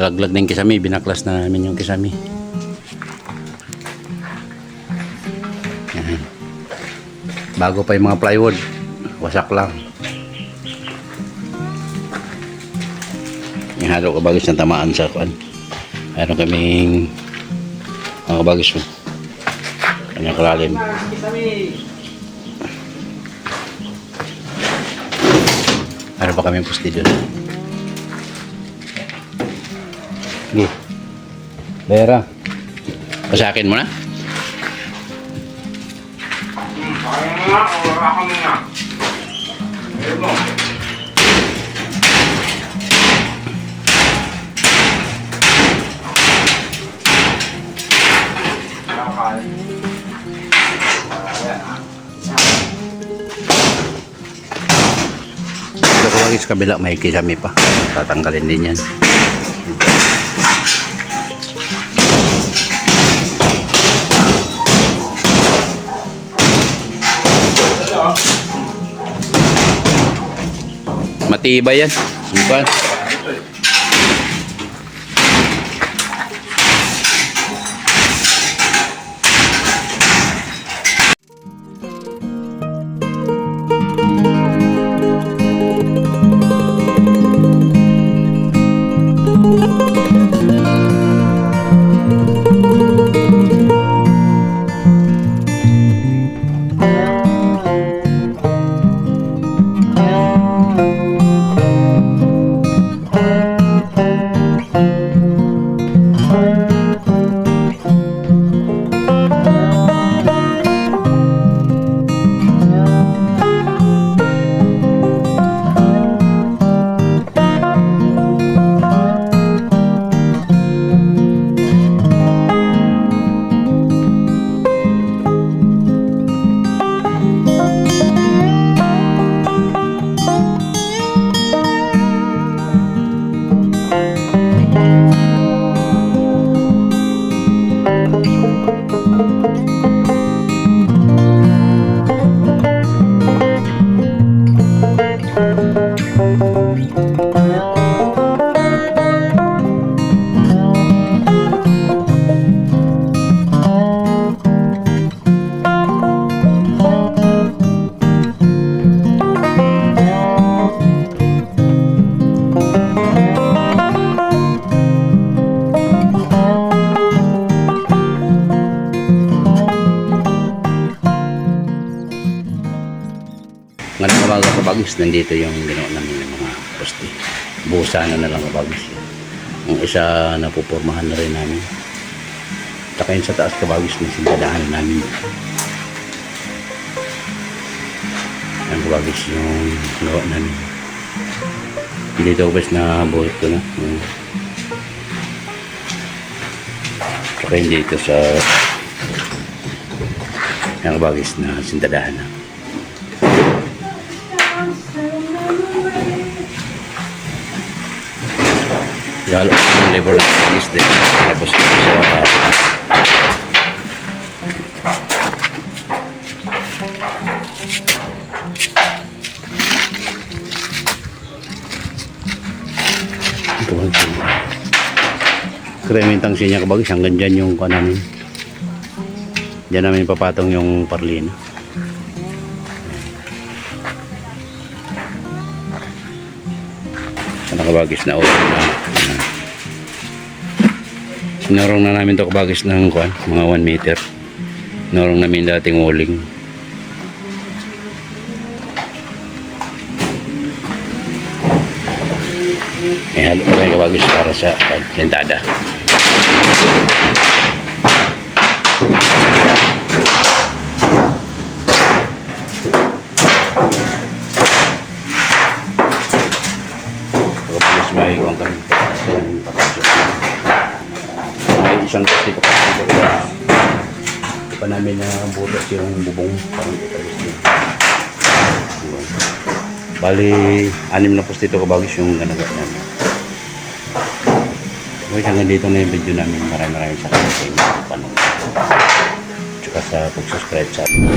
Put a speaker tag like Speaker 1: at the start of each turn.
Speaker 1: Nalaglag na yung kisame, binaklas na namin yung kisame. Yan. Bago pa yung mga plywood, wasak lang. Yung halo kabagis na tamaan sa kuan. Meron kaming mga kabagis mo. Kanyang kalalim. Meron pa kaming pusti doon. Sige. Bera. Pasakin mo na.
Speaker 2: nga, o ako nga. Ayun mo. Nakakain. Ayan, ah.
Speaker 1: Ito kabagis kabila may kisame pa. Tatanggalin din yan. Matibay yan. Ano ba? Ngayon mga kabagis, nandito yung ginawa namin ng mga poste. Busa na na lang kabagis. Yung isa napupurmahan na rin namin. Takayin sa taas kabagis na sindadahan namin. Ang kabagis yung ginawa namin. Dito kabagis na buhit ko na. Yung Takayin dito sa yung kabagis na sindadahan na. Lalo yung labor ng isda. Tapos sa uh, ito ang siya. Kremintang siya kabagis hanggang dyan yung kuha namin. Dyan namin papatong yung parlina. Nakabagis na oil na Sinurong na namin to kabagis ng kwan, mga 1 meter. Sinurong namin dating uling. May halo pa kabagis para sa pagsentada. Kabagis isang kasi pa kasi dito kaya hindi pa namin na butas yung bubong parang italis din. Yun. Bali, anim na post dito kabagis yung ganagat namin. Okay, hanggang dito na yung video namin. Maraming maraming salamat sa inyo. Panong. Tsaka sa pag-subscribe sa amin.